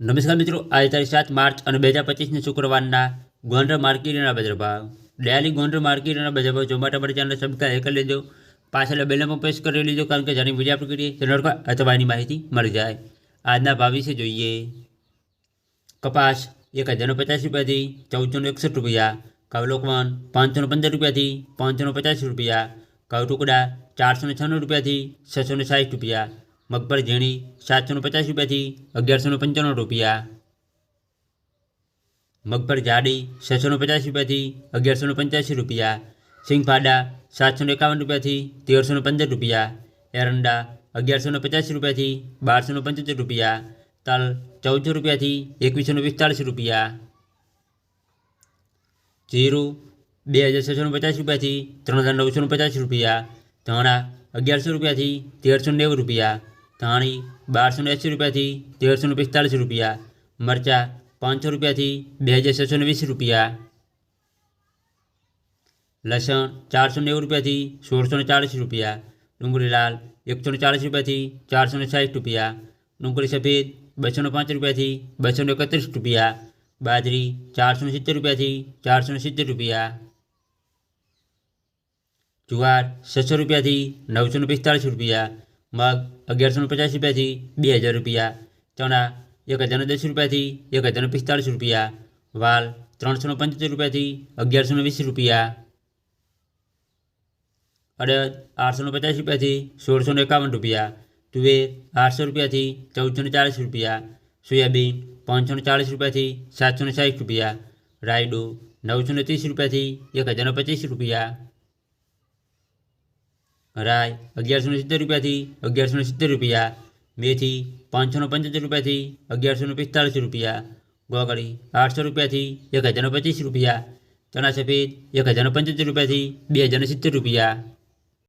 નમસ્કાર મિત્રો આજે તારીખ સાત માર્ચ અને બે હજાર પચીસને શુક્રવારના ગોંડલ માર્કેટના બજાર ભાવ ડેલી ગોંડલ માર્કેટના બજાર ભાવ જોવા માટે અમારી ચેનલ સબસ્ક્રાઈબ કરી લેજો પાછળ બેલમાં પ્રેસ કરી લેજો કારણ કે જાણી બીજા આપણે કરીએ ચેનલ પર અથવા એની માહિતી મળી જાય આજના ભાવ વિશે જોઈએ કપાસ એક હજારનો પચાસ રૂપિયાથી ચૌદસો એકસઠ રૂપિયા ઘઉં લોકવન પાંચસો પંદર રૂપિયાથી પાંચસો પચાસ રૂપિયા ઘઉં ટુકડા ચારસો છન્નું રૂપિયાથી છસો સાઠ રૂપિયા મગફળી ઝીણી સાતસોનું પચાસ રૂપિયાથી અગિયારસોનું પંચાણું રૂપિયા. મગફળી જાડી છસોનું પચાસ રૂપિયાથી અગિયારસો પંચ્યાસી રૂપિયા. સિંગફાડા સાતસોને એકાવન રૂપિયાથી તેરસોને પંદર રૂપિયા. એરંડા અગિયારસો પચાસ રૂપિયાથી બારસોનું પંચોતેર રૂપિયા. તલ ચૌદસો રૂપિયાથી એકવીસોનું પિસ્તાળીસ રૂપિયા. જીરું બે હજાર છસોનું પચાસ રૂપિયાથી ત્રણ હજાર નવસોનું પચાસ રૂપિયા. ધાણા અગિયારસો રૂપિયાથી તેરસો નેવું રૂપિયા. ધાણી બારસો એંસી રૂપિયાથી તેરસો પિસ્તાળીસ રૂપિયા મરચાં પાંચસો રૂપિયાથી બે હજાર છસો વીસ રૂપિયા લસણ ચારસો નેવું રૂપિયાથી સોળસો ચાળીસ રૂપિયા ડુંગળી લાલ એકસો ચાળીસ રૂપિયાથી ચારસો સાઠ રૂપિયા ડુંગળી સફેદ બસો પાંચ રૂપિયાથી બસો એકત્રીસ રૂપિયા બાજરી ચારસો સિત્તેર રૂપિયાથી ચારસો સિત્તેર રૂપિયા જુવાર છસો રૂપિયાથી નવસો પિસ્તાળીસ રૂપિયા મગ અગિયારસો પચાસ રૂપિયાથી બે હજાર રૂપિયા ચણા એક હજાર દસ રૂપિયાથી એક હજાર પિસ્તાળીસ રૂપિયા વાલ ત્રણસો પંચોતેર રૂપિયાથી અગિયારસો વીસ રૂપિયા અડદ આઠસો પચાસ રૂપિયાથી સોળસો એકાવન રૂપિયા તુવેર આઠસો રૂપિયાથી ચૌદસો ચાળીસ રૂપિયા સોયાબીન પાંચસો ચાળીસ રૂપિયાથી સાતસો સાઠ રૂપિયા રાયડું નવસો ત્રીસ રૂપિયાથી એક હજાર પચીસ રૂપિયા રાય અગિયારસો સિત્તેર રૂપિયાથી અગિયારસો સિત્તેર રૂપિયા. મેથી પાંચસો પંચોતેર રૂપિયાથી અગિયારસો પિસ્તાળીસ રૂપિયા. ગોગળી આઠસો રૂપિયાથી એક હજાર પચીસ રૂપિયા. ચણા સફેદ એક હજાર પંચોતેર રૂપિયાથી બે હજાર સિત્તેર રૂપિયા.